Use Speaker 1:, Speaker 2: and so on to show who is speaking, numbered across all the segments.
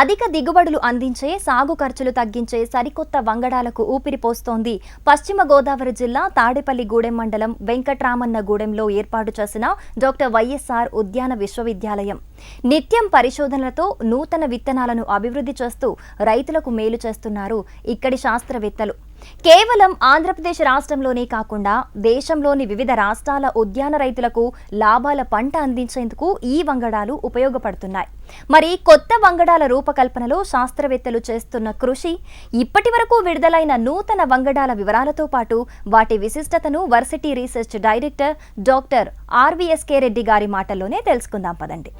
Speaker 1: అధిక దిగుబడులు అందించే సాగు ఖర్చులు తగ్గించే సరికొత్త వంగడాలకు ఊపిరిపోస్తోంది పశ్చిమ గోదావరి జిల్లా తాడేపల్లి గూడెం మండలం వెంకట్రామన్న గూడెంలో ఏర్పాటు చేసిన డాక్టర్ వైఎస్ఆర్ ఉద్యాన విశ్వవిద్యాలయం. నిత్యం పరిశోధనలతో నూతన విత్తనాలను అభివృద్ధి చేస్తూ రైతులకు మేలు చేస్తున్నారు ఇక్కడి శాస్త్రవేత్తలు. కేవలం ఆంధ్రప్రదేశ్ రాష్ట్రంలోనే కాకుండా దేశంలోని వివిధ రాష్ట్రాల ఉద్యాన రైతులకు లాభాల పంట అందించేందుకు ఈ వంగడాలు ఉపయోగపడుతున్నాయి. మరి కొత్త వంగడాల రూపకల్పనలో శాస్త్రవేత్తలు చేస్తున్న కృషి ఇప్పటి వరకు విడుదలైన నూతన వంగడాల వివరాలతో పాటు వాటి విశిష్టతను varsity research director doctor RVSK Reddy గారి మాటల్లోనే తెలుసుకుందాం పదండి.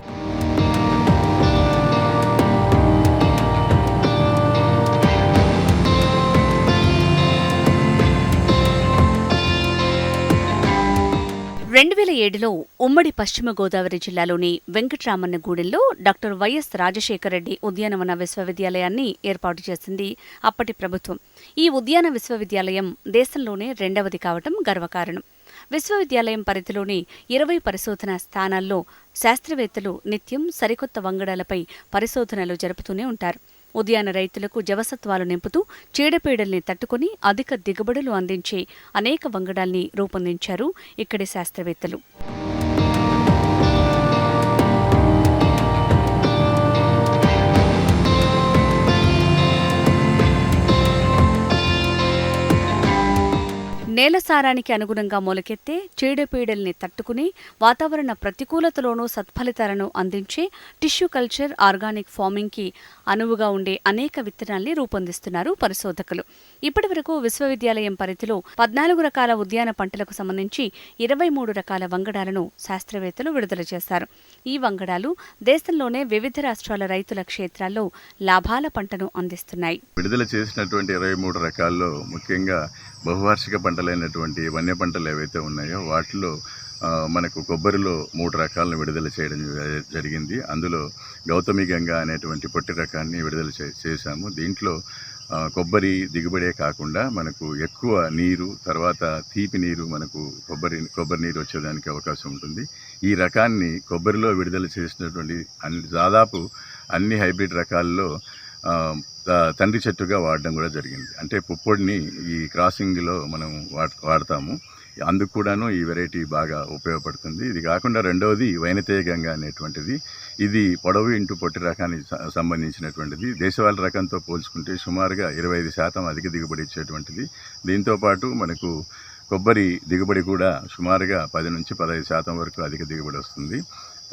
Speaker 2: ఏడులో ఉమ్మడి పశ్చిమ గోదావరి జిల్లాలోని వెంకట్రామన్నగూడెంలో డాక్టర్ వైఎస్ రాజశేఖరరెడ్డి ఉద్యానవన విశ్వవిద్యాలయాన్ని ఏర్పాటు చేసింది అప్పటి ప్రభుత్వం. ఈ ఉద్యాన విశ్వవిద్యాలయం దేశంలోనే రెండవది కావటం గర్వకారణం. విశ్వవిద్యాలయం పరిధిలోని ఇరవై పరిశోధనా స్థానాల్లో శాస్త్రవేత్తలు నిత్యం సరికొత్త వంగడాలపై పరిశోధనలు జరుపుతూనే ఉంటారు. ఉదయాన రైతులకు జవసత్వాలు నింపుతూ చీడపీడల్ని తట్టుకుని అధిక దిగుబడులు అందించే అనేక వంగడాల్ని రూపొందించారు ఇక్కడి శాస్త్రవేత్తలు. నేల సారానికి అనుగుణంగా మొలకెత్తే చీడపీడల్ని తట్టుకుని వాతావరణ ప్రతికూలతలోనూ సత్ఫలితాలను అందించే టిష్యూ కల్చర్ ఆర్గానిక్ ఫార్మింగ్కి అనువుగా ఉండే అనేక విత్తనాల్ని రూపొందిస్తున్నారు పరిశోధకులు. ఇప్పటివరకు విశ్వవిద్యాలయం పరిధిలో పద్నాలుగు రకాల ఉద్యాన పంటలకు సంబంధించి ఇరవై మూడు రకాల వంగడాలను శాస్త్రవేత్తలు విడుదల చేశారు. ఈ వంగడాలు దేశంలోనే వివిధ రాష్ట్రాల రైతుల క్షేత్రాల్లో లాభాల పంటను అందిస్తున్నాయి.
Speaker 3: విడుదల చేసినటువంటి ఇరవై మూడు రకాల్లో ముఖ్యంగా బహువార్షిక పంటలైనటువంటి వన్య పంటలు ఏవైతే ఉన్నాయో వాటిలో మనకు కొబ్బరిలో మూడు రకాలను విడుదల చేయడం జ- జరిగింది. అందులో గౌతమి గంగా అనేటువంటి పొట్టి రకాన్ని విడుదల చే- చేశాము. దీంట్లో కొబ్బరి దిగుబడే కాకుండా మనకు ఎక్కువ నీరు తర్వాత తీపి నీరు మనకు కొబ్బరి కొబ్బరి నీరు వచ్చేదానికి అవకాశం ఉంటుంది. ఈ రకాన్ని కొబ్బరిలో విడుదల చేసినటువంటి అన్ని దాదాపు అన్ని హైబ్రిడ్ రకాల్లో తండ్రి చెట్టుగా వాడడం కూడా జరిగింది. అంటే పుప్పొడిని ఈ క్రాసింగ్లో మనం వాడతాము. అందుకు కూడాను ఈ వెరైటీ బాగా ఉపయోగపడుతుంది. ఇది కాకుండా రెండవది వైనతేయ గంగ అనేటువంటిది. ఇది పొడవు ఇంటూ పొట్టి రకానికి సంబంధించినటువంటిది. దేశవాళ రకంతో పోల్చుకుంటే సుమారుగా ఇరవై ఐదు శాతం అధిక దిగుబడి ఇచ్చేటువంటిది. దీంతోపాటు మనకు కొబ్బరి దిగుబడి కూడా సుమారుగా పది నుంచి పదహైదు శాతం వరకు అధిక దిగుబడి వస్తుంది.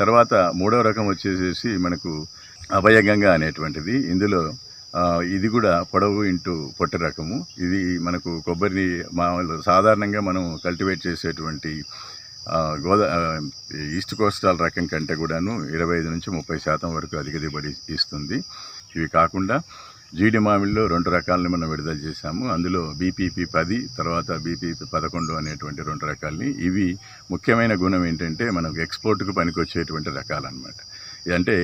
Speaker 3: తర్వాత మూడవ రకం వచ్చేసేసి మనకు అభయగంగా అనేటువంటిది. ఇందులో ఇది కూడా పొడవు ఇంటూ పొట్టి రకము. ఇది మనకు కొబ్బరిని మామూలు సాధారణంగా మనం కల్టివేట్ చేసేటువంటి గోదా ఈస్ట్ కోస్టల్ రకం కంటే కూడాను ఇరవై ఐదు నుంచి ముప్పై శాతం వరకు అధిక దిగుబడి ఇస్తుంది. ఇవి కాకుండా జీడి మామిడిలో రెండు రకాలని మనం విడుదల చేశాము. అందులో బీపీపీ పది తర్వాత బీపీపీ పదకొండు అనేటువంటి రెండు రకాలని. ఇవి ముఖ్యమైన గుణం ఏంటంటే మనకు ఎక్స్పోర్ట్కు పనికొచ్చేటువంటి రకాలన్నమాట. అంటే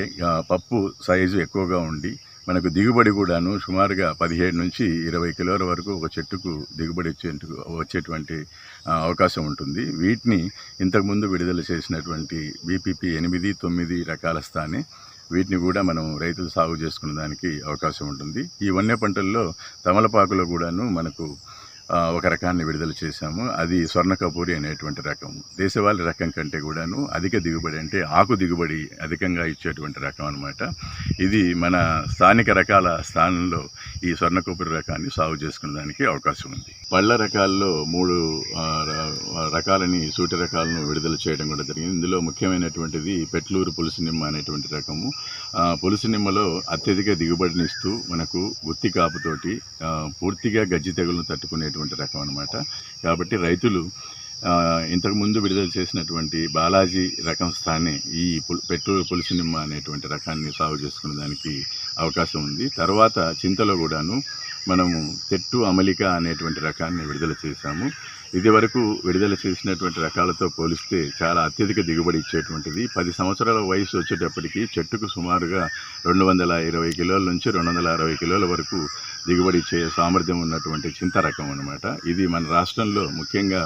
Speaker 3: పప్పు సైజు ఎక్కువగా ఉండి మనకు దిగుబడి కూడాను సుమారుగా పదిహేడు నుంచి ఇరవై కిలోల వరకు ఒక చెట్టుకు దిగుబడి వచ్చేందుకు వచ్చేటువంటి అవకాశం ఉంటుంది. వీటిని ఇంతకుముందు విడుదల చేసినటువంటి బీపీపీ ఎనిమిది తొమ్మిది రకాల స్థానే వీటిని కూడా మనం రైతులు సాగు చేసుకునే దానికి అవకాశం ఉంటుంది. ఈ వన్య పంటల్లో తమలపాకులో కూడాను మనకు ఒక రకాన్ని విడుదల చేశాము. అది స్వర్ణ కపూరి అనేటువంటి రకం. దేశవాళి రకం కంటే కూడాను అధిక దిగుబడి అంటే ఆకు దిగుబడి అధికంగా ఇచ్చేటువంటి రకం అనమాట ఇది మన స్థానిక రకాల స్థానంలో ఈ స్వర్ణ కపూరి రకాన్ని సాగు చేసుకునేదానికి అవకాశం ఉంది. పళ్ళ రకాల్లో మూడు రకాలని సూటి రకాలను విడుదల చేయడం కూడా జరిగింది. ఇందులో ముఖ్యమైనటువంటిది పెట్లూరు పులుసు నిమ్మ అనేటువంటి రకము. పులుసు నిమ్మలో అత్యధిక దిగుబడినిస్తూ మనకు గుత్తి కాపుతోటి పూర్తిగా గజ్జి తెగులను తట్టుకునేటువంటి రకం అనమాట కాబట్టి రైతులు ఇంతకుముందు విడుదల చేసినటువంటి బాలాజీ రకం స్థానే ఈ పెట్రోల్ పులుసు నిమ్మ అనేటువంటి రకాన్ని సాగు చేసుకునే దానికి అవకాశం ఉంది. తర్వాత చింతలో కూడాను మనము తెట్టు అమలిక అనేటువంటి రకాన్ని విడుదల చేశాము. ఇది వరకు విడుదల చేసినటువంటి రకాలతో పోలిస్తే చాలా అత్యధిక దిగుబడి ఇచ్చేటువంటిది. పది సంవత్సరాల వయసు వచ్చేటప్పటికి చెట్టుకు సుమారుగా రెండు వందల ఇరవై కిలోల నుంచి రెండు వందల అరవై కిలోల వరకు దిగుబడి ఇచ్చే సామర్థ్యం ఉన్నటువంటి చింత రకం అనమాట ఇది మన రాష్ట్రంలో ముఖ్యంగా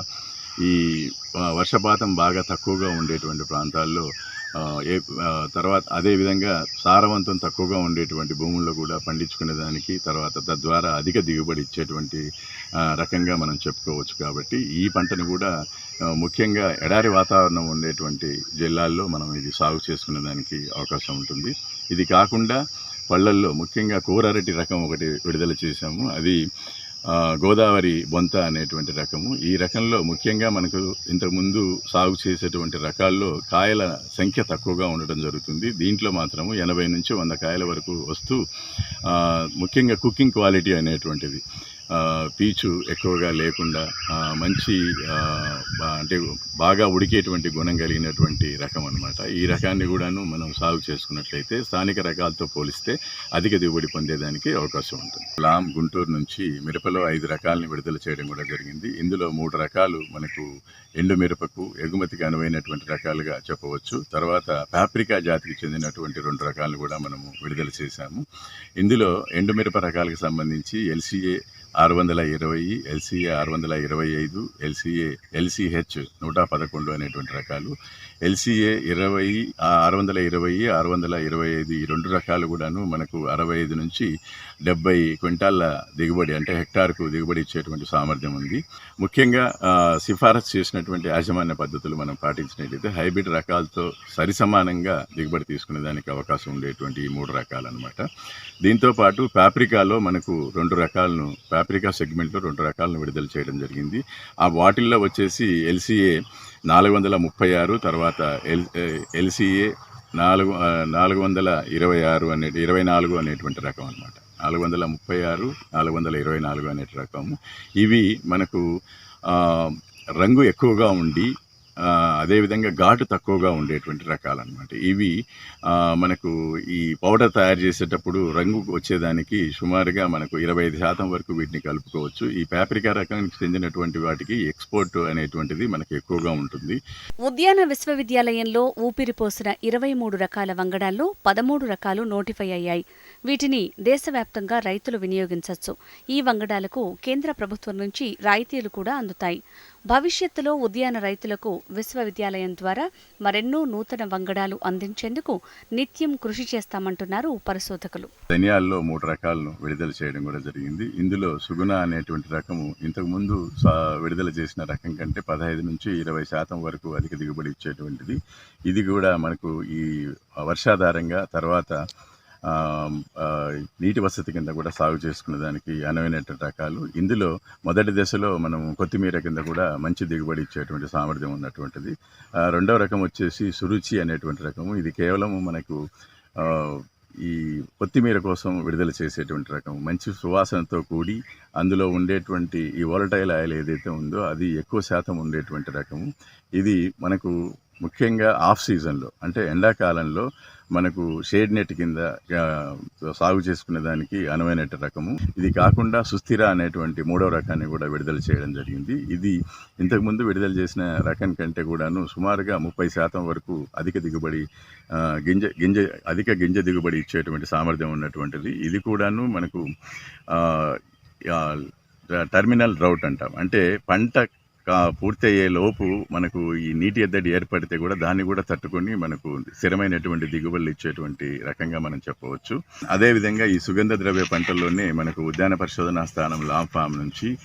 Speaker 3: ఈ వర్షపాతం బాగా తక్కువగా ఉండేటువంటి ప్రాంతాల్లో ఏ తర్వాత అదేవిధంగా సారవంతం తక్కువగా ఉండేటువంటి భూముల్లో కూడా పండించుకునే దానికి తర్వాత తద్వారా అధిక దిగుబడి ఇచ్చేటువంటి రకంగా మనం చెప్పుకోవచ్చు కాబట్టి ఈ పంటను కూడా ముఖ్యంగా ఎడారి వాతావరణం ఉండేటువంటి జిల్లాల్లో మనం ఇది సాగు చేసుకునే దానికి అవకాశం ఉంటుంది. ఇది కాకుండా పళ్ళల్లో ముఖ్యంగా కూరారెడ్డి రకం ఒకటి విడుదల చేశాము. అది గోదావరి బొంత అనేటువంటి రకము. ఈ రకంలో ముఖ్యంగా మనకు ఇంతకుముందు సాగు చేసేటువంటి రకాల్లో కాయల సంఖ్య తక్కువగా ఉండడం జరుగుతుంది. దీంట్లో మాత్రము ఎనభై నుంచి వంద కాయల వరకు వస్తూ ముఖ్యంగా కుకింగ్ క్వాలిటీ అనేటువంటిది. పీచు ఎక్కువగా లేకుండా మంచి అంటే బాగా ఉడికేటువంటి గుణం కలిగినటువంటి రకం అన్నమాట. ఈ రకాన్ని కూడాను మనం సాగు చేసుకున్నట్లయితే స్థానిక రకాలతో పోలిస్తే అధిక దిగుబడి పొందేదానికి అవకాశం ఉంటుంది. లామ్ గుంటూరు నుంచి మిరపలో ఐదు రకాలని విడుదల చేయడం కూడా జరిగింది. ఇందులో మూడు రకాలు మనకు ఎండు మిరపకు ఎగుమతికి అనువైనటువంటి రకాలుగా చెప్పవచ్చు. తర్వాత పాప్రికా జాతికి చెందినటువంటి రెండు రకాలను కూడా మనము విడుదల చేశాము. ఇందులో ఎండు మిరప రకాలకు సంబంధించి ఎల్సీఏ ఆరు వందల ఇరవై ఎల్సీఏ ఆరు వందల ఇరవై ఐదు ఎల్సీఏ ఎల్సీహెచ్ నూట పదకొండు అనేటువంటి రకాలు. ఎల్సీఏ ఇరవై ఆరు వందల ఇరవై ఆరు వందల ఇరవై ఐదు ఈ రెండు రకాలు కూడాను మనకు అరవై ఐదు నుంచి డెబ్బై క్వింటాళ్ళ దిగుబడి అంటే హెక్టార్కు దిగుబడి ఇచ్చేటువంటి సామర్థ్యం ఉంది. ముఖ్యంగా సిఫారసు చేసినటువంటి యాజమాన్య పద్ధతులు మనం పాటించినట్లయితే హైబ్రిడ్ రకాలతో సరిసమానంగా దిగుబడి తీసుకునే దానికి అవకాశం ఉండేటువంటి ఈ మూడు రకాలు అనమాట దీంతో పాటు పాప్రికాలో మనకు రెండు రకాలను పాప్రికా సెగ్మెంట్లో రెండు రకాలను విడుదల చేయడం జరిగింది. ఆ వాటిల్లో వచ్చేసి ఎల్సీఏ నాలుగు వందల ముప్పై ఆరు తర్వాత ఎల్ ఎల్సీఏ నాలుగు నాలుగు వందల ఇరవై ఆరు అనే ఇరవై నాలుగు అనేటువంటి రకం అనమాట నాలుగు వందల ముప్పై ఆరు నాలుగు వందల ఇరవై నాలుగు అనే రకము ఇవి మనకు రంగు ఎక్కువగా ఉండి అదేవిధంగా ఘాటు తక్కువగా ఉండేటువంటి రకాలన్నమాట. ఇవి మనకు ఈ పౌడర్ తయారు చేసేటప్పుడు రంగు వచ్చేదానికి సుమారుగా మనకు ఇరవై ఐదు శాతం వరకు వీటిని కలుపుకోవచ్చు. ఈ పాప్రికా రకానికి చెందినటువంటి వాటికి ఎక్స్పోర్ట్ అనేటువంటిది మనకు ఎక్కువగా ఉంటుంది.
Speaker 2: ఉద్యాన విశ్వవిద్యాలయంలో ఊపిరిపోసిన ఇరవై మూడు రకాల వంగడాల్లో పదమూడు రకాలు నోటిఫై అయ్యాయి. వీటిని దేశవ్యాప్తంగా రైతులు వినియోగించవచ్చు. ఈ వంగడాలకు కేంద్ర ప్రభుత్వం నుంచి రాయితీలు కూడా అందుతాయి. భవిష్యత్తులో ఉద్యాన రైతులకు విశ్వవిద్యాలయం ద్వారా మరెన్నో నూతన వంగడాలు అందించేందుకు నిత్యం కృషి చేస్తామంటున్నారు పరిశోధకులు.
Speaker 3: ధనియాల్లో మూడు రకాలను విడుదల చేయడం కూడా జరిగింది. ఇందులో సుగుణ అనేటువంటి రకము ఇంతకుముందు విడుదల చేసిన రకం కంటే పదహైదు నుంచి ఇరవై శాతం వరకు అధిక దిగుబడి ఇచ్చేటువంటిది. ఇది కూడా మనకు ఈ వర్షాధారంగా తర్వాత నీటి వసతి కింద కూడా సాగు చేసుకునే దానికి అనువైనటువంటి రకాలు. ఇందులో మొదటి దశలో మనం కొత్తిమీర కింద కూడా మంచి దిగుబడి ఇచ్చేటువంటి సామర్థ్యం ఉన్నటువంటిది. రెండవ రకం వచ్చేసి సురుచి అనేటువంటి రకము. ఇది కేవలం మనకు ఈ కొత్తిమీర కోసం విడుదల చేసేటువంటి రకం మంచి సువాసనతో కూడి అందులో ఉండేటువంటి ఈ వోలటైల్ ఆయిల్ ఏదైతే ఉందో అది ఎక్కువ శాతం ఉండేటువంటి రకము. ఇది మనకు ముఖ్యంగా ఆఫ్ సీజన్లో అంటే ఎండాకాలంలో మనకు షేడ్ నెట్ కింద సాగు చేసుకునే దానికి అనువైన రకము. ఇది కాకుండా సుస్థిర అనేటువంటి మూడవ రకాన్ని కూడా విడుదల చేయడం జరిగింది. ఇది ఇంతకుముందు విడుదల చేసిన రకం కంటే కూడాను సుమారుగా ముప్పై శాతం వరకు అధిక దిగుబడి గింజ గింజ అధిక గింజ దిగుబడి ఇచ్చేటువంటి సామర్థ్యం ఉన్నటువంటిది. ఇది కూడాను మనకు టర్మినల్ డ్రౌట్ అంటాం. అంటే పంట పూర్తి అయ్యే లోపు మనకు ఈ నీటి ఎద్దడి ఏర్పడితే కూడా దాన్ని కూడా తట్టుకొని మనకు స్థిరమైనటువంటి దిగుబడులు ఇచ్చేటువంటి రకంగా మనం చెప్పవచ్చు. అదేవిధంగా ఈ సుగంధ ద్రవ్య పంటల్లోనే మనకు ఉద్యాన పరిశోధనా స్థానం లామ్ ఫామ్ నుంచి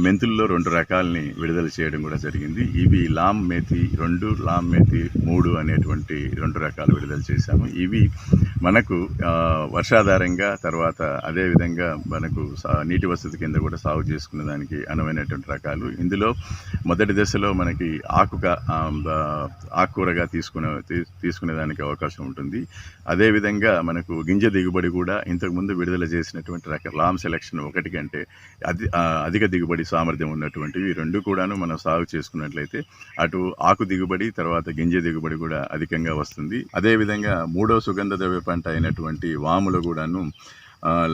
Speaker 3: మెంతుల్లో రెండు రకాలని విడుదల చేయడం కూడా జరిగింది. ఇవి లామ్ మేతి రెండు లామ్ మేతి మూడు అనేటువంటి రెండు రకాలు విడుదల చేశాము. ఇవి మనకు వర్షాధారంగా తర్వాత అదేవిధంగా మనకు సా- నీటి వసతి కింద కూడా సాగు చేసుకునే దానికి అనువైనటువంటి రకాలు. ఇందులో మొదటి దశలో మనకి ఆకుక ఆకుకూరగా తీసుకునే తీ- తీసుకునే దానికి అవకాశం ఉంటుంది. అదేవిధంగా మనకు గింజ దిగుబడి కూడా ఇంతకుముందు విడుదల చేసినటువంటి రక లామ్ సెలక్షన్ ఒకటి కంటే అధి అధిక దిగుబడి సామర్థ్యం ఉన్నటువంటివి రెండు కూడాను మనం సాగు చేసుకున్నట్లయితే అటు ఆకు దిగుబడి తర్వాత గింజ దిగుబడి కూడా అధికంగా వస్తుంది. అదేవిధంగా మూడో సుగంధ ద్రవ్య పంట అయినటువంటి వాములు కూడాను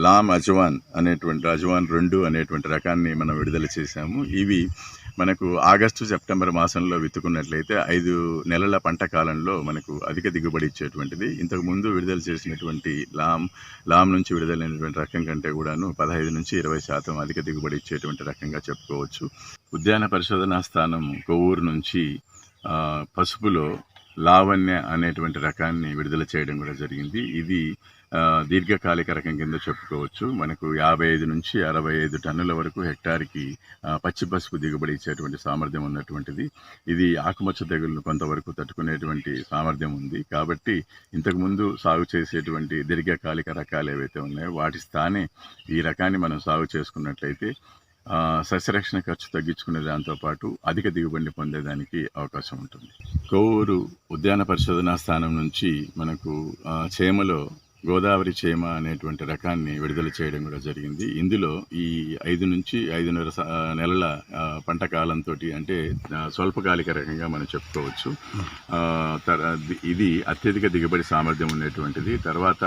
Speaker 3: లామ్ అజవాన్ అనేటువంటి అజవాన్ రెండు అనేటువంటి రకాన్ని మనం విడుదల చేశాము. ఇవి మనకు ఆగస్టు సెప్టెంబర్ మాసంలో విత్తుకున్నట్లయితే ఐదు నెలల పంట కాలంలో మనకు అధిక దిగుబడి ఇచ్చేటువంటిది. ఇంతకు ముందు విడుదల చేసినటువంటి లామ్ లామ్ నుంచి విడుదలైనటువంటి రకం కంటే కూడాను పదహైదు నుంచి ఇరవై శాతం అధిక దిగుబడి ఇచ్చేటువంటి రకంగా చెప్పుకోవచ్చు. ఉద్యాన పరిశోధనా స్థానం కొవ్వూరు నుంచి పసుపులో లావణ్య అనేటువంటి రకాన్ని విడుదల చేయడం కూడా జరిగింది. ఇది దీర్ఘకాలిక రకం కింద చెప్పుకోవచ్చు. మనకు యాభై ఐదు నుంచి అరవై ఐదు టన్నుల వరకు హెక్టార్కి పచ్చి పసుపు దిగుబడి ఇచ్చేటువంటి సామర్థ్యం ఉన్నటువంటిది. ఇది ఆకుమచ్చ తెగులను కొంతవరకు తట్టుకునేటువంటి సామర్థ్యం ఉంది. కాబట్టి ఇంతకుముందు సాగు చేసేటువంటి దీర్ఘకాలిక రకాలు ఏవైతే ఉన్నాయో వాటి స్థానే ఈ రకాన్ని మనం సాగు చేసుకున్నట్లయితే సస్యరక్షణ ఖర్చు తగ్గించుకునే దాంతోపాటు అధిక దిగుబడిని పొందేదానికి అవకాశం ఉంటుంది. కొవ్వూరు ఉద్యాన పరిశోధనా స్థానం నుంచి మనకు చేమలో గోదావరి చేమ అనేటువంటి రకాన్ని విడుదల చేయడం కూడా జరిగింది. ఇందులో ఈ ఐదు నుంచి ఐదున్నర నెలల పంట కాలంతో అంటే స్వల్పకాలిక రకంగా మనం చెప్పుకోవచ్చు. ఇది అత్యధిక దిగుబడి సామర్థ్యం ఉన్నటువంటిది తర్వాత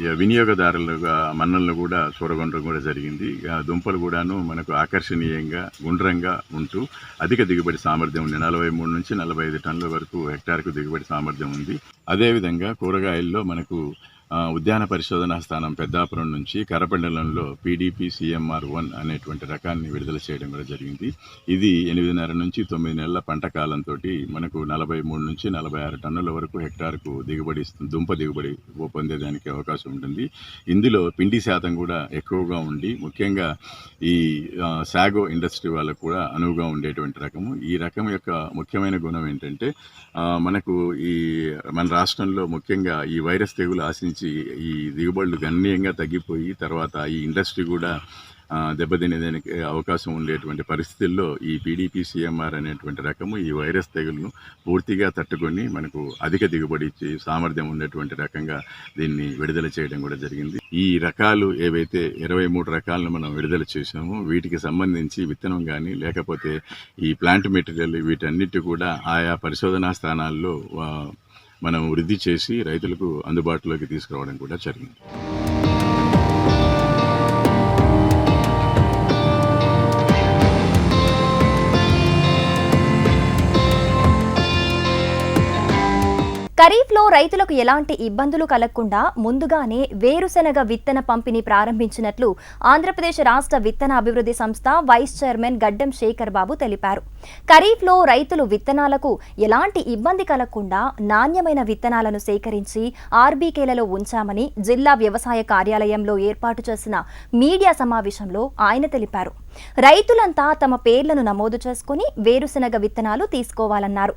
Speaker 3: వినియోగదారులుగా మన్నలను కూడా చూరగొనడం కూడా జరిగింది. దుంపలు కూడాను మనకు ఆకర్షణీయంగా గుండ్రంగా ఉంటూ అధిక దిగుబడి సామర్థ్యం ఉంది. నలభై మూడు నుంచి నలభై ఐదు టన్నుల వరకు హెక్టార్కు దిగుబడి సామర్థ్యం ఉంది. అదేవిధంగా కూరగాయల్లో మనకు ఉద్యాన పరిశోధనా స్థానం పెద్దాపురం నుంచి కరపండలంలో పీడీపీ సిఎంఆర్ వన్ అనేటువంటి రకాన్ని విడుదల చేయడం కూడా జరిగింది. ఇది ఎనిమిదిన్నర నుంచి తొమ్మిది నెలల పంట కాలంతో మనకు నలభై మూడు నుంచి నలభై ఆరు టన్నుల వరకు హెక్టార్కు దిగుబడి ఇస్తుంది దుంప దిగుబడి పొందేదానికి అవకాశం ఉంటుంది. ఇందులో పిండి శాతం కూడా ఎక్కువగా ఉండి ముఖ్యంగా ఈ సాగో ఇండస్ట్రీ వాళ్ళకు కూడా అనువుగా ఉండేటువంటి రకము. ఈ రకం యొక్క ముఖ్యమైన గుణం ఏంటంటే మనకు ఈ మన రాష్ట్రంలో ముఖ్యంగా ఈ వైరస్ తెగులు ఆశించి ఈ దిగుబడులు గణనీయంగా తగ్గిపోయి తర్వాత ఈ ఇండస్ట్రీ కూడా దెబ్బతినేదానికి అవకాశం ఉండేటువంటి పరిస్థితుల్లో ఈ పీడీపీ సీఎంఆర్ అనేటువంటి రకము ఈ వైరస్ తెగులును పూర్తిగా తట్టుకొని మనకు అధిక దిగుబడి ఇచ్చి సామర్థ్యం ఉండేటువంటి రకంగా దీన్ని విడుదల చేయడం కూడా జరిగింది. ఈ రకాలు ఏవైతే ఇరవై మూడు రకాలను మనం విడుదల చేసామో వీటికి సంబంధించి విత్తనం కానీ లేకపోతే ఈ ప్లాంట్ మెటీరియల్ వీటన్నిటి కూడా ఆయా పరిశోధనా స్థానాల్లో మనం వృద్ధి చేసి రైతులకు అందుబాటులోకి తీసుకురావడం కూడా జరిగింది.
Speaker 1: ఖరీఫ్లో రైతులకు ఎలాంటి ఇబ్బందులు కలగకుండా ముందుగానే వేరుశెనగ విత్తన పంపిణీ ప్రారంభించినట్లు ఆంధ్రప్రదేశ్ రాష్ట్ర విత్తన అభివృద్ధి సంస్థ వైస్ చైర్మన్ గడ్డం శేఖర్ బాబు తెలిపారు. ఖరీఫ్లో రైతులు విత్తనాలకు ఎలాంటి ఇబ్బంది కలగకుండా నాణ్యమైన విత్తనాలను సేకరించి ఆర్బీకేలలో ఉంచామని జిల్లా వ్యవసాయ కార్యాలయంలో ఏర్పాటు చేసిన మీడియా సమావేశంలో ఆయన తెలిపారు. రైతులంతా తమ పేర్లను నమోదు చేసుకుని వేరుశెనగ విత్తనాలు తీసుకోవాలన్నారు.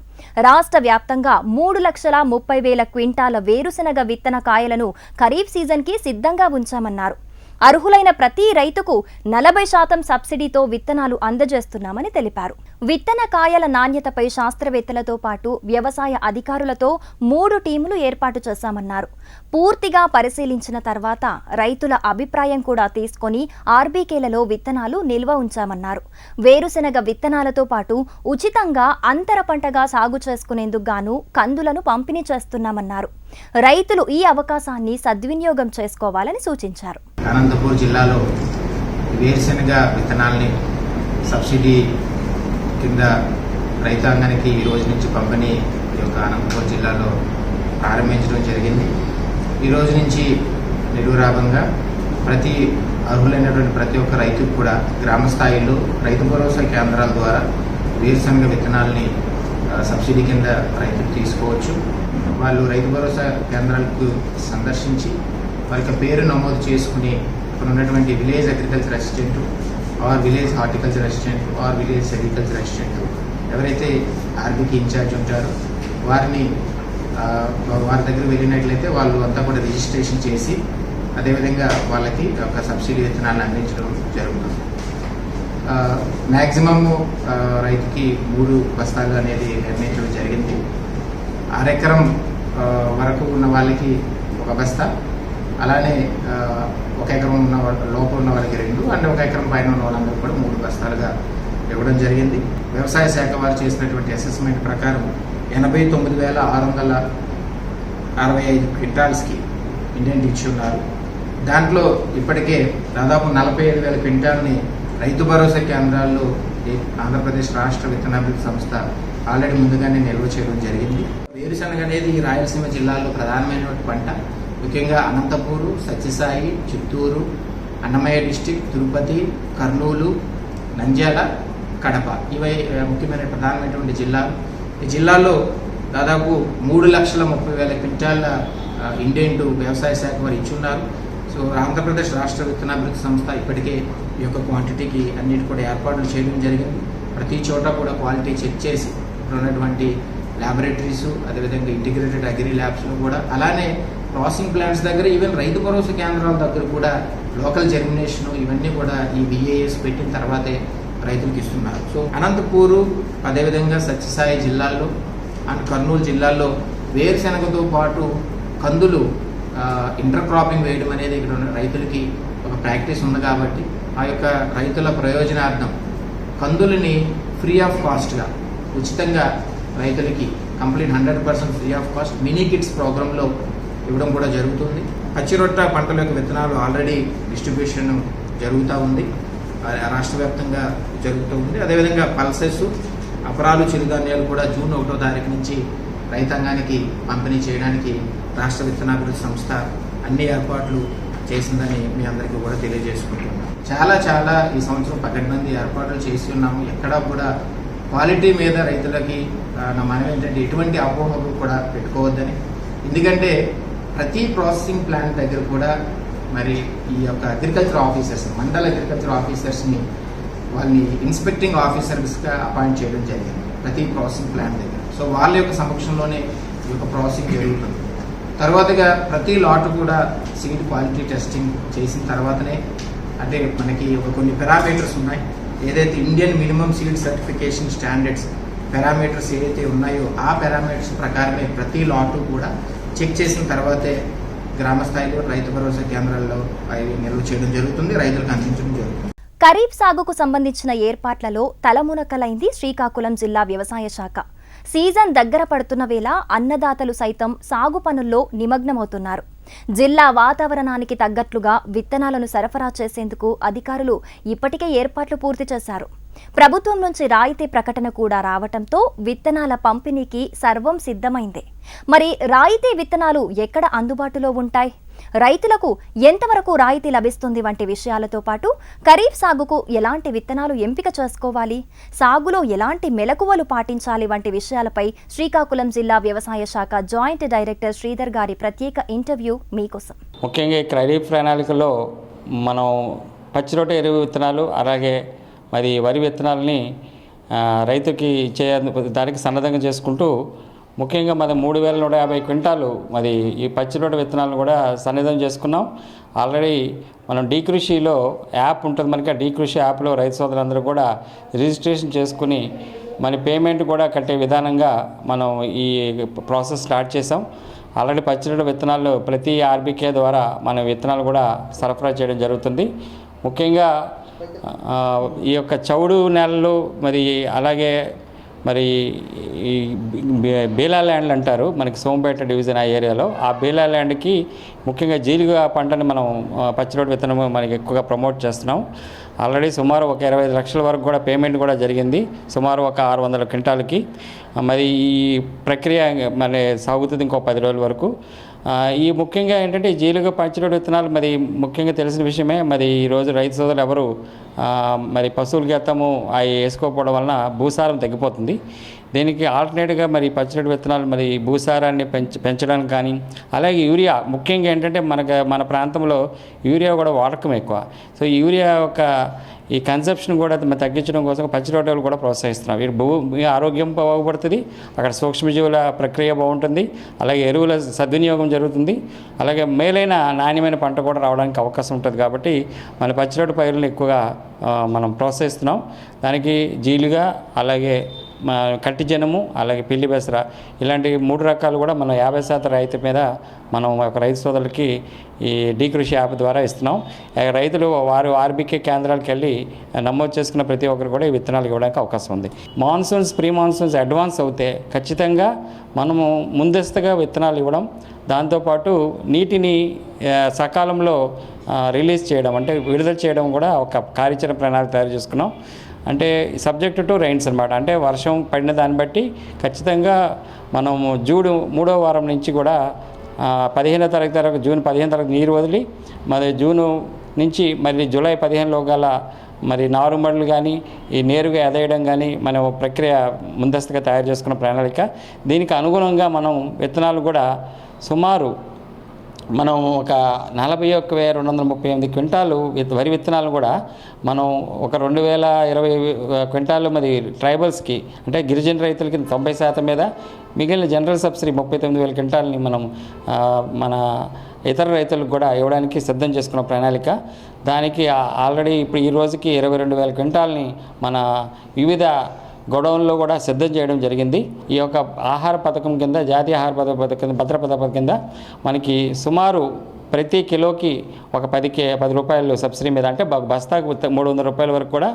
Speaker 1: రాష్ట్ర వ్యాప్తంగా మూడు లక్షల ముప్పై వేల క్వింటాల వేరుశెనగ విత్తన కాయలను ఖరీఫ్ సీజన్కి సిద్ధంగా ఉంచామన్నారు. అర్హులైన ప్రతి రైతుకు నలభై శాతం సబ్సిడీతో విత్తనాలు అందజేస్తున్నామని తెలిపారు. విత్తన కాయల నాణ్యతపై శాస్త్రవేత్తలతో పాటు వ్యవసాయ అధికారులతో మూడు టీములు ఏర్పాటు చేశామన్నారు. పూర్తిగా పరిశీలించిన తర్వాత రైతుల అభిప్రాయం కూడా తీసుకొని ఆర్బీకేలలో విత్తనాలు నిల్వ ఉంచామన్నారు. వేరుశెనగ విత్తనాలతో పాటు ఉచితంగా అంతర పంటగా సాగు చేసుకునేందుకు గాను కందులను పంపిణీ చేస్తున్నామన్నారు. రైతులు ఈ అవకాశాన్ని సద్వినియోగం చేసుకోవాలని సూచించారు.
Speaker 4: అనంతపూర్ జిల్లాలో వేరుశెనగ విత్తనాల్ని సబ్సిడీ కింద రైతాంగానికి ఈ రోజు నుంచి పంపిణీ ఈ యొక్క అనంతపురం జిల్లాలో ప్రారంభించడం జరిగింది. ఈ రోజు నుంచి నిరూరాభంగా ప్రతి అర్హులైనటువంటి ప్రతి ఒక్క రైతుకు కూడా గ్రామ స్థాయిలో రైతు భరోసా కేంద్రాల ద్వారా వేరుశనగ విత్తనాల్ని సబ్సిడీ కింద రైతులు తీసుకోవచ్చు. వాళ్ళు రైతు భరోసా కేంద్రాలకు సందర్శించి వారి పేరు నమోదు చేసుకుని ఇక్కడ ఉన్నటువంటి village agriculture assistant or village horticulture assistant or village sericulture assistant ఎవరైతే ఆర్బీకి ఇన్ఛార్జ్ ఉంటారో వారిని వారి దగ్గర వెళ్ళినట్లయితే వాళ్ళు అంతా కూడా రిజిస్ట్రేషన్ చేసి అదేవిధంగా వాళ్ళకి ఒక సబ్సిడీ విత్తనాలను అందించడం జరుగుతుంది. మ్యాక్సిమమ్ రైతుకి మూడు బస్తాలు అనేది నిర్ణయించడం జరిగింది. అరెకరం వరకు ఉన్న వాళ్ళకి ఒక బస్తా అలానే ఒక ఎకరం ఉన్న లోపల ఉన్న వారికి రెండు అండ్ ఒక ఎకరం పైన ఉన్న వాళ్ళందరూ కూడా మూడు బస్తాలుగా ఇవ్వడం జరిగింది. వ్యవసాయ శాఖ వారు చేసినటువంటి అసెస్మెంట్ ప్రకారం ఎనభై తొమ్మిది వేల ఆరు వందల అరవై ఐదు క్వింటాల్స్కి ఇండియన్ ఇచ్చి ఉన్నారు. దాంట్లో ఇప్పటికే దాదాపు నలభై ఐదు వేల క్వింటాల్ని రైతు భరోసా కేంద్రాల్లో ఆంధ్రప్రదేశ్ రాష్ట్ర విత్తనాభివృద్ధి సంస్థ ఆల్రెడీ ముందుగానే నిల్వ చేయడం జరిగింది. వేరుశనగ అనేది ఈ రాయలసీమ జిల్లాలో ప్రధానమైనటువంటి పంట. ముఖ్యంగా అనంతపూరు సత్యసాయి చిత్తూరు అన్నమయ్య డిస్టిక్ తిరుపతి కర్నూలు నంద్యాల కడప. ఇవై ముఖ్యమైన ప్రధానమైనటువంటి జిల్లా ఈ జిల్లాలో దాదాపు మూడు లక్షల ముప్పై వేల క్వింటాల ఇండియన్ టు వ్యవసాయ శాఖ వారు ఇచ్చున్నారు. సో ఆంధ్రప్రదేశ్ రాష్ట్ర విత్తనాభివృద్ధి సంస్థ ఇప్పటికే ఈ యొక్క క్వాంటిటీకి అన్నిటి కూడా ఏర్పాట్లు చేయడం జరిగింది. ప్రతి చోట కూడా క్వాలిటీ చెక్ చేసి ఇప్పుడు ఉన్నటువంటి ల్యాబొరేటరీస్ అదేవిధంగా ఇంటిగ్రేటెడ్ అగ్రి ల్యాబ్స్లో కూడా అలానే ప్రాసెసింగ్ ప్లాంట్స్ దగ్గర ఈవెన్ రైతు భరోసా కేంద్రాల దగ్గర కూడా లోకల్ జర్మినేషన్ ఇవన్నీ కూడా ఈ విఏఎస్ పెట్టిన తర్వాతే రైతులకు ఇస్తున్నారు. సో అనంతపూరు అదేవిధంగా సత్యసాయి జిల్లాల్లో అండ్ కర్నూలు జిల్లాల్లో వేరుశెనగతో పాటు కందులు ఇంటర్ క్రాపింగ్ వేయడం అనేది ఇక్కడ ఉన్న రైతులకి ఒక ప్రాక్టీస్ ఉంది కాబట్టి ఆ యొక్క రైతుల ప్రయోజనార్థం కందులని ఫ్రీ ఆఫ్ కాస్ట్గా ఉచితంగా రైతులకి complete hundred percent free of cost mini kits ప్రోగ్రాంలో ఇవ్వడం కూడా జరుగుతుంది. పచ్చిరొట్ట పంటల యొక్క విత్తనాలు ఆల్రెడీ డిస్ట్రిబ్యూషన్ జరుగుతూ ఉంది. రాష్ట్ర వ్యాప్తంగా జరుగుతూ ఉంది. అదేవిధంగా పల్సెస్ అపరాలు చిరుధాన్యాలు కూడా జూన్ ఒకటో తారీఖు నుంచి రైతాంగానికి పంపిణీ చేయడానికి రాష్ట్ర విత్తనాభివృద్ధి సంస్థ అన్ని ఏర్పాట్లు చేసిందని మీ అందరికీ కూడా తెలియజేసుకుంటున్నాం చాలా చాలా ఈ సంవత్సరం పకడ్బందీ ఏర్పాట్లు చేసి ఉన్నాము. ఎక్కడా కూడా క్వాలిటీ మీద రైతులకి నా మనం ఏంటంటే ఎటువంటి అపోహలు కూడా పెట్టుకోవద్దని. ఎందుకంటే ప్రతి ప్రాసెసింగ్ ప్లాంట్ దగ్గర కూడా మరి ఈ యొక్క అగ్రికల్చర్ ఆఫీసర్స్ మండల అగ్రికల్చర్ ఆఫీసర్స్ని వాళ్ళని ఇన్స్పెక్టింగ్ ఆఫీసర్స్గా అపాయింట్ చేయడం జరిగింది ప్రతి ప్రాసెసింగ్ ప్లాంట్ దగ్గర. సో వాళ్ళ యొక్క సమక్షంలోనే ఈ యొక్క ప్రాసెసింగ్ జరుగుతుంది. తర్వాతగా ప్రతి లాట్ కూడా సీడ్ క్వాలిటీ టెస్టింగ్ చేసిన తర్వాతనే అంటే మనకి ఒక కొన్ని పారామీటర్స్ ఉన్నాయి. ఏదైతే Indian minimum seed certification standards parameters ఏదైతే ఉన్నాయో ఆ పారామీటర్స్ ప్రకారమే ప్రతి లాటు కూడా చెక్ చేసిన తర్వాతే గ్రామ స్థాయిలో రైతు భరోసా కేంద్రాల్లో అవి నిల్వ చేయడం జరుగుతుంది రైతులకు అందించడం జరుగుతుంది.
Speaker 1: ఖరీఫ్ సాగుకు సంబంధించిన ఏర్పాట్లలో తలమునకలైంది శ్రీకాకుళం జిల్లా వ్యవసాయ శాఖ. సీజన్ దగ్గర పడుతున్న వేళ అన్నదాతలు సైతం సాగు పనుల్లో నిమగ్నమవుతున్నారు. జిల్లా వాతావరణానికి తగ్గట్లుగా విత్తనాలను సరఫరా చేసేందుకు అధికారులు ఇప్పటికే ఏర్పాట్లు పూర్తి చేశారు. ప్రభుత్వం నుంచి రాయితీ ప్రకటన కూడా రావటంతో విత్తనాల పంపిణీకి సర్వం సిద్ధమైందే. మరి రాయితీ విత్తనాలు ఎక్కడ అందుబాటులో ఉంటాయి? రైతులకు ఎంతవరకు రాయితీ లభిస్తుంది వంటి విషయాలతో పాటు ఖరీఫ్ సాగుకు ఎలాంటి విత్తనాలు ఎంపిక చేసుకోవాలి? సాగులో ఎలాంటి మెలకువలు పాటించాలి వంటి విషయాలపై శ్రీకాకుళం జిల్లా వ్యవసాయ శాఖ జాయింట్ డైరెక్టర్ శ్రీధర్ గారి ప్రత్యేక ఇంటర్వ్యూ మీకోసం.
Speaker 5: ముఖ్యంగా ఈ ఖరీఫ్ ప్రణాళికలో మనం పచ్చిరొట్ట ఎరువు విత్తనాలు అలాగే మరి వరి విత్తనాలని రైతుకి ఇచ్చే దానికి సన్నద్ధంగా చేసుకుంటూ ముఖ్యంగా మరి మూడు వేల నూట యాభై క్వింటాలు మరి ఈ పచ్చిరొట్ట విత్తనాలను కూడా సన్నిధం చేసుకున్నాం. ఆల్రెడీ మనం డీ కృషిలో యాప్ ఉంటుంది మనకి ఆ డీ కృషి యాప్లో రైతు సోదరులందరూ కూడా రిజిస్ట్రేషన్ చేసుకుని మన పేమెంట్ కూడా కట్టే విధానంగా మనం ఈ ప్రాసెస్ స్టార్ట్ చేసాం ఆల్రెడీ పచ్చిరొట్ట విత్తనాలు ప్రతి ఆర్బీకే ద్వారా మన విత్తనాలు కూడా సరఫరా చేయడం జరుగుతుంది. ముఖ్యంగా ఈ యొక్క చౌడు నేలలు మరి అలాగే మరి ఈ బే- బేలా ల్యాండ్లు అంటారు మనకి సోంపేట డివిజన్ ఆ ఏరియాలో. ఆ బేలా ల్యాండ్కి ముఖ్యంగా జీలుగా పంటని మనం ఆ, పచ్చిరొట్ట విత్తనం మనకి ఎక్కువగా ప్రమోట్ చేస్తున్నాం. ఆల్రెడీ సుమారు ఒక ఇరవై ఐదు లక్షల వరకు కూడా పేమెంట్ కూడా జరిగింది సుమారు ఒక ఆరు వందల క్వింటాలకి. మరి ఈ ప్రక్రియ మరి సాగుతుంది ఇంకో పది రోజుల వరకు. ఈ ముఖ్యంగా ఏంటంటే ఈ జీలుగా పచ్చిరొట్ట విత్తనాలు మరి ముఖ్యంగా తెలిసిన విషయమే. మరి ఈరోజు రైతు సోదరులు ఎవరు మరి పశువుల గతము అవి వేసుకోకపోవడం వలన భూసారం తగ్గిపోతుంది. దీనికి ఆల్టర్నేట్గా మరి పచ్చడి విత్తనాలు మరి భూసారాన్ని పెంచ పెంచడానికి కానీ అలాగే యూరియా ముఖ్యంగా ఏంటంటే మనకు మన ప్రాంతంలో యూరియా కూడా వాడకం ఎక్కువ. సో యూరియా యొక్క ఈ కన్సెప్షన్ కూడా తగ్గించడం కోసం పచ్చిరొట్టలు కూడా ప్రోత్సహిస్తున్నాం. వీరు భూ మీ ఆరోగ్యం బాగుపడుతుంది అక్కడ సూక్ష్మజీవుల ప్రక్రియ బాగుంటుంది అలాగే ఎరువుల సద్వినియోగం జరుగుతుంది అలాగే మేలైన నాణ్యమైన పంట కూడా రావడానికి అవకాశం ఉంటుంది కాబట్టి మన పచ్చిరొట్టు పైరులను ఎక్కువగా మనం ప్రోత్సహిస్తున్నాం. దానికి జీలుగా అలాగే కట్టి జనము అలాగే పిల్లి బెసర ఇలాంటి మూడు రకాలు కూడా మనం యాభై శాతం రైతు మీద మనం ఒక రైతు సోదరులకి ఈ డీ కృషి యాప్ ద్వారా ఇస్తున్నాం. రైతులు వారు ఆర్బీకే కేంద్రాలకు వెళ్ళి నమోదు చేసుకున్న ప్రతి ఒక్కరు కూడా ఈ విత్తనాలు ఇవ్వడానికి అవకాశం ఉంది. మాన్సూన్స్ ప్రీ మాన్సూన్స్ అడ్వాన్స్ అవుతే ఖచ్చితంగా మనము ముందస్తుగా విత్తనాలు ఇవ్వడం దాంతోపాటు నీటిని సకాలంలో రిలీజ్ చేయడం అంటే విడుదల చేయడం కూడా ఒక కార్యాచరణ ప్రణాళిక తయారు చేసుకున్నాం. అంటే సబ్జెక్ట్ టు రైన్స్ అనమాట అంటే వర్షం పడిన దాన్ని బట్టి ఖచ్చితంగా మనము జూడు మూడో వారం నుంచి కూడా పదిహేనో తారీఖు తరగతి జూన్ పదిహేను తారీఖు నీరు వదిలి మరి జూను నుంచి మళ్ళీ జూలై పదిహేనులో గల మరి నారుమడులు కానీ ఈ నేరుగా ఎదేయడం కానీ మనం ప్రక్రియ ముందస్తుగా తయారు చేసుకున్న ప్రణాళిక. దీనికి అనుగుణంగా మనం విత్తనాలు కూడా సుమారు మనం ఒక నలభై ఒక్క వేల రెండు వందల ముప్పై ఎనిమిది క్వింటాలు వరి విత్తనాలు కూడా మనం ఒక రెండు వేల ఇరవై క్వింటాలు మరి ట్రైబల్స్కి అంటే గిరిజన రైతులకి తొంభై శాతం మీద మిగిలిన జనరల్ సబ్సిడీ ముప్పై తొమ్మిది వేల క్వింటాలని మనం మన ఇతర రైతులకు కూడా ఇవ్వడానికి సిద్ధం చేసుకున్న ప్రణాళిక. దానికి ఆల్రెడీ ఇప్పుడు ఈ రోజుకి ఇరవై రెండు వేల క్వింటాలని మన వివిధ గొడవల్లో కూడా సిద్ధం చేయడం జరిగింది. ఈ యొక్క ఆహార పథకం కింద జాతీయ ఆహార పథకం పథకం కింద భద్ర పథకం కింద మనకి సుమారు ప్రతి కిలోకి ఒక పది కే పది రూపాయలు సబ్సిడీ మీద అంటే బస్తాకు మూడు వందల రూపాయల వరకు కూడా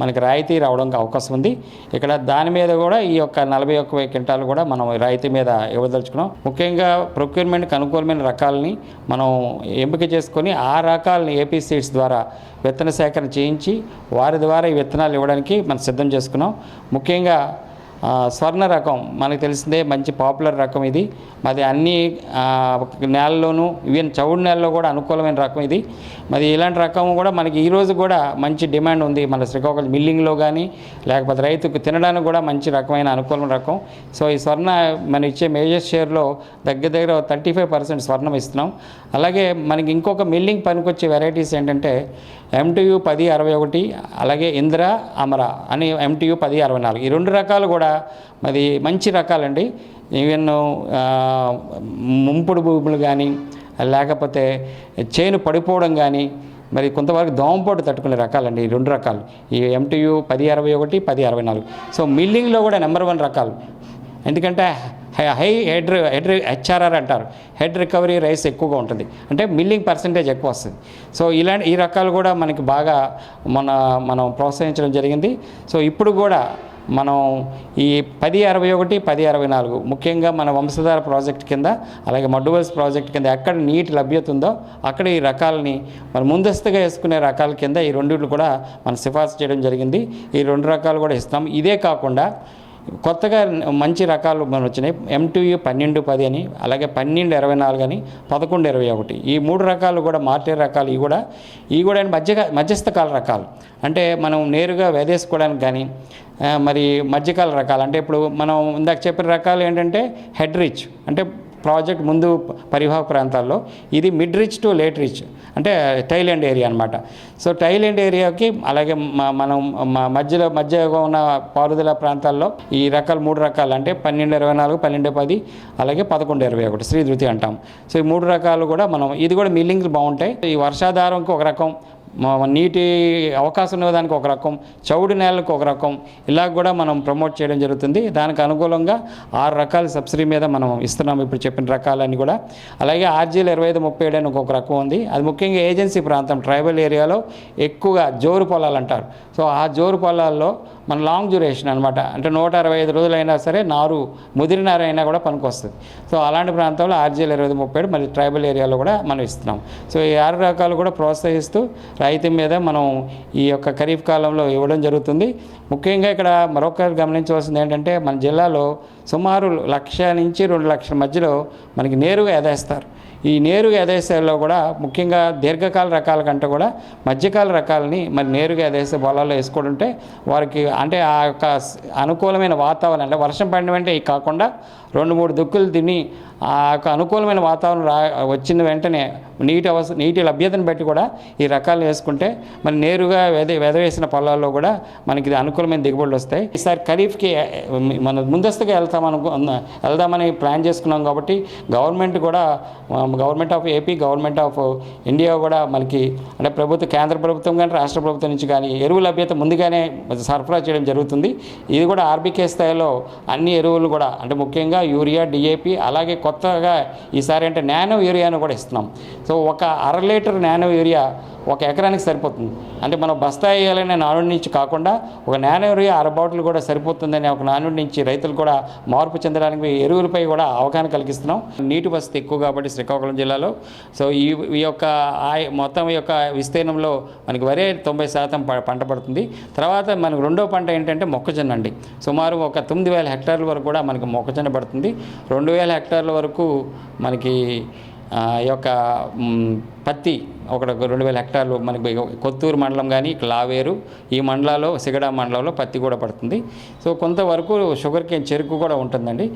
Speaker 5: మనకి రాయితీ రావడానికి అవకాశం ఉంది. ఇక్కడ దాని మీద కూడా ఈ యొక్క నలభై ఒక్క క్వింటాలు కూడా మనం రాయితీ మీద ఇవ్వదలుచుకున్నాం. ముఖ్యంగా ప్రొక్యూర్మెంట్కి అనుకూలమైన రకాలని మనం ఎంపిక చేసుకొని ఆ రకాలని ఏపీ సీడ్స్ ద్వారా విత్తన సేకరణ చేయించి వారి ద్వారా ఈ విత్తనాలు ఇవ్వడానికి మనం సిద్ధం చేసుకున్నాం. ముఖ్యంగా స్వర్ణ రకం మనకు తెలిసిందే మంచి పాపులర్ రకం ఇది. మరి అన్ని నేలల్లోనూ ఈవెన్ చౌడు నేలలో కూడా అనుకూలమైన రకం ఇది. మరి ఇలాంటి రకం కూడా మనకి ఈరోజు కూడా మంచి డిమాండ్ ఉంది. మన శ్రీకాకుళం మిల్లింగ్లో కానీ లేకపోతే రైతుకు తినడానికి కూడా మంచి రకమైన అనుకూలమైన రకం. సో ఈ స్వర్ణ మనం ఇచ్చే మేజర్ షేర్లో దగ్గర దగ్గర థర్టీ ఫైవ్ పర్సెంట్ స్వర్ణం ఇస్తున్నాం. అలాగే మనకి ఇంకొక మిల్లింగ్ పనికొచ్చే వెరైటీస్ ఏంటంటే ఎంటీయూ పది అరవై ఒకటి అలాగే ఇంద్ర అమర అని ఎంటీయూ పది అరవై నాలుగు. ఈ రెండు రకాలు కూడా మరి మంచి రకాలండి. ఈవెన్ ముంపుడు భూములు కానీ లేకపోతే చేను పడిపోవడం కానీ మరి కొంతవరకు దోమపోటు తట్టుకునే రకాలండి. ఈ రెండు రకాలు. ఈ ఎంటీయు పది అరవై ఒకటి పది అరవై నాలుగు. సో మిల్లింగ్లో కూడా నెంబర్ వన్ రకాలు. ఎందుకంటే high high head head HRR అంటారు. హెడ్ రికవరీ రైస్ ఎక్కువగా ఉంటుంది. అంటే మిల్లింగ్ పర్సంటేజ్ ఎక్కువ వస్తుంది. సో ఇలాంటి ఈ రకాలు కూడా మనకి బాగా మన మనం ప్రోత్సహించడం జరిగింది. సో ఇప్పుడు కూడా మనం ఈ పది అరవై ఒకటి పది అరవై నాలుగు ముఖ్యంగా మన వంశధార ప్రాజెక్ట్ కింద అలాగే మడ్డువల్స్ ప్రాజెక్ట్ కింద ఎక్కడ నీటి లభ్యత ఉందో అక్కడ ఈ రకాలని మనం ముందస్తుగా వేసుకునే రకాల కింద ఈ రెండింటిని కూడా మనం సిఫార్సు చేయడం జరిగింది. ఈ రెండు రకాలు కూడా ఇస్తాం. ఇదే కాకుండా కొత్తగా మంచి రకాలు మన వచ్చినాయి. ఎంటీయూ పన్నెండు పది అని అలాగే పన్నెండు ఇరవై నాలుగు అని పదకొండు ఇరవై ఒకటి. ఈ మూడు రకాలు కూడా మార్టే రకాలు ఇవి కూడా ఇవి కూడా మధ్య మధ్యస్థకాల రకాలు. అంటే మనం నేరుగా వేదేసుకోవడానికి కానీ మరి మధ్యకాల రకాలు. అంటే ఇప్పుడు మనం ఇందాక చెప్పిన రకాలు ఏంటంటే హెడ్ రిచ్ అంటే ప్రాజెక్ట్ ముందు పరివాహ ప్రాంతాల్లో. ఇది mid reach to late reach అంటే టైలాండ్ ఏరియా అనమాట సో టైలాండ్ ఏరియాకి అలాగే మనం మధ్యలో మధ్యగా ఉన్న పారుదల ప్రాంతాల్లో ఈ రకాలు మూడు రకాలు అంటే పన్నెండు ఇరవై నాలుగు పన్నెండు పది అలాగే పదకొండు ఇరవై ఒకటి శ్రీ ధృతి అంటాం. సో ఈ మూడు రకాలు కూడా మనం ఇది కూడా మిల్లింగ్లు బాగుంటాయి. ఈ వర్షాధారంకి ఒక రకం నీటి అవకాశం ఉన్నదానికి ఒక రకం చౌడు నేలకు ఒక రకం ఇలా కూడా మనం ప్రమోట్ చేయడం జరుగుతుంది. దానికి అనుకూలంగా ఆరు రకాల సబ్సిడీ మీద మనం ఇస్తున్నాం ఇప్పుడు చెప్పిన రకాలన్నీ కూడా. అలాగే ఆర్జీలు ఇరవై ఐదు ముప్పై ఏడు అని ఒక రకం ఉంది. అది ముఖ్యంగా ఏజెన్సీ ప్రాంతం ట్రైబల్ ఏరియాలో ఎక్కువగా జోరు పొలాలు అంటారు. సో ఆ జోరు పొలాల్లో మన లాంగ్ డ్యూరేషన్ అనమాట అంటే నూట అరవై ఐదు రోజులైనా సరే నారు ముదిరినారైనా కూడా పనికొస్తుంది. సో అలాంటి ప్రాంతంలో ఆర్జీఎల్ ఇరవై ముప్పై ఏడు మళ్ళీ ట్రైబల్ ఏరియాలో కూడా మనం ఇస్తున్నాం. సో ఈ ఆరు రకాలు కూడా ప్రోత్సహిస్తూ రైతు మీద మనం ఈ యొక్క ఖరీఫ్ కాలంలో ఇవ్వడం జరుగుతుంది. ముఖ్యంగా ఇక్కడ మరొకరు గమనించవలసింది ఏంటంటే మన జిల్లాలో సుమారు లక్ష నుంచి రెండు లక్షల మధ్యలో మనకి నేరుగా ఎదేస్తారు ఈ నేరుగా ఎదేసేలో కూడా ముఖ్యంగా దీర్ఘకాల రకాల కంటే కూడా మధ్యకాల రకాలని మరి నేరుగా ఎదేసే పొలాల్లో వేసుకుంటుంటే వారికి అంటే ఆ యొక్క అనుకూలమైన వాతావరణం అంటే వర్షం పడిన వెంటనే కాకుండా రెండు మూడు దుక్కులు తిని ఆ యొక్క అనుకూలమైన వాతావరణం రా వచ్చిన వెంటనే నీటి అవస నీటి లభ్యతను బట్టి కూడా ఈ రకాలు వేసుకుంటే మరి నేరుగా వెద వెదవేసిన పొలాల్లో కూడా మనకి ఇది అనుకూలమైన దిగుబడులు వస్తాయి. ఈసారి ఖరీఫ్కి మనం ముందస్తుగా వెళ్తాం అనుకు వెళ్దామని ప్లాన్ చేసుకున్నాం కాబట్టి గవర్నమెంట్ కూడా government of AP government of India కూడా మనకి అంటే ప్రభుత్వ కేంద్ర ప్రభుత్వం కానీ రాష్ట్ర ప్రభుత్వం నుంచి కానీ ఎరువు లభ్యత ముందుగానే సరఫరా చేయడం జరుగుతుంది. ఇది కూడా ఆర్బీకే స్థాయిలో అన్ని ఎరువులు కూడా అంటే ముఖ్యంగా యూరియా డిఏపి అలాగే కొత్తగా ఈసారి అంటే నానో యూరియాను కూడా ఇస్తున్నాం. సో ఒక అర లీటర్ నానో యూరియా ఒక ఎకరానికి సరిపోతుంది. అంటే మనం బస్తా వేయాలనే నానుడి నుంచి కాకుండా ఒక నానో అర బాటిల్ కూడా సరిపోతుందనే ఒక నానుడి నుంచి రైతులు కూడా మార్పు చెందడానికి ఎరువులపై కూడా అవగాహన కలిగిస్తున్నాం. నీటి వసతి ఎక్కువ కాబట్టి శ్రీకాకుళం జిల్లాలో. సో ఈ ఈ యొక్క మొత్తం ఈ యొక్క విస్తీర్ణంలో మనకి వరే తొంభై శాతం ప- పంట పడుతుంది. తర్వాత మనకు రెండో పంట ఏంటంటే మొక్కజొన్న అండి. సుమారు ఒక తొమ్మిది వేల హెక్టార్ల వరకు కూడా మనకి మొక్కజొన్న పడుతుంది. రెండు వేల హెక్టార్ల వరకు మనకి యొక్క పత్తి ఒక రెండు వేల హెక్టార్లు మనకి కొత్తూరు మండలం కానీ లావేరు ఈ మండలాల్లో సిగడా మండలంలో పత్తి కూడా పడుతుంది. సో కొంతవరకు షుగర్ కేన్ చెరుకు కూడా ఉంటుందండి.